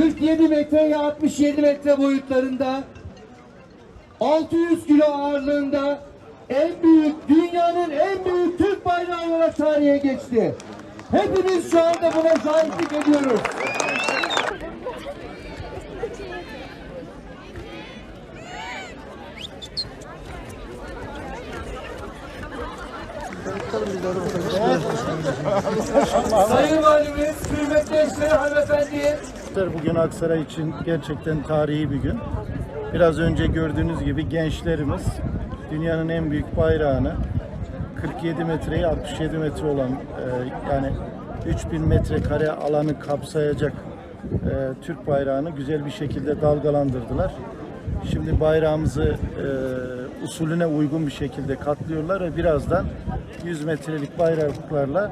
47 metre ve 67 metre boyutlarında 600 kilo ağırlığında en büyük dünyanın en büyük Türk bayrağı olarak tarihe geçti. Hepimiz şu anda buna şahitlik ediyoruz. Sayın Valimiz, kıymetli eşleri hanımefendi, Bugün Aksaray için gerçekten tarihi bir gün. Biraz önce gördüğünüz gibi gençlerimiz dünyanın en büyük bayrağını 47 metreyi 67 metre olan e, yani 3000 metrekare alanı kapsayacak e, Türk bayrağını güzel bir şekilde dalgalandırdılar. Şimdi bayrağımızı e, usulüne uygun bir şekilde katlıyorlar ve birazdan 100 metrelik bayraklarla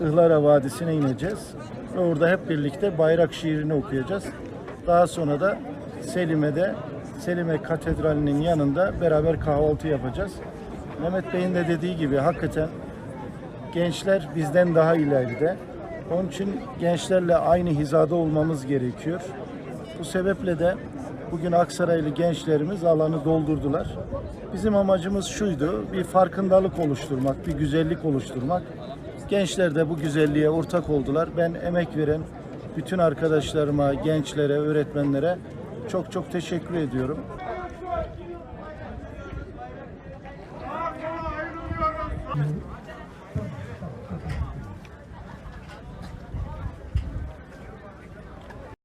Ihlara Vadisi'ne ineceğiz. Ve orada hep birlikte bayrak şiirini okuyacağız. Daha sonra da Selime'de Selime Katedrali'nin yanında beraber kahvaltı yapacağız. Mehmet Bey'in de dediği gibi hakikaten gençler bizden daha ileride. Onun için gençlerle aynı hizada olmamız gerekiyor. Bu sebeple de bugün Aksaraylı gençlerimiz alanı doldurdular. Bizim amacımız şuydu, bir farkındalık oluşturmak, bir güzellik oluşturmak. Gençler de bu güzelliğe ortak oldular. Ben emek veren bütün arkadaşlarıma, gençlere, öğretmenlere çok çok teşekkür ediyorum.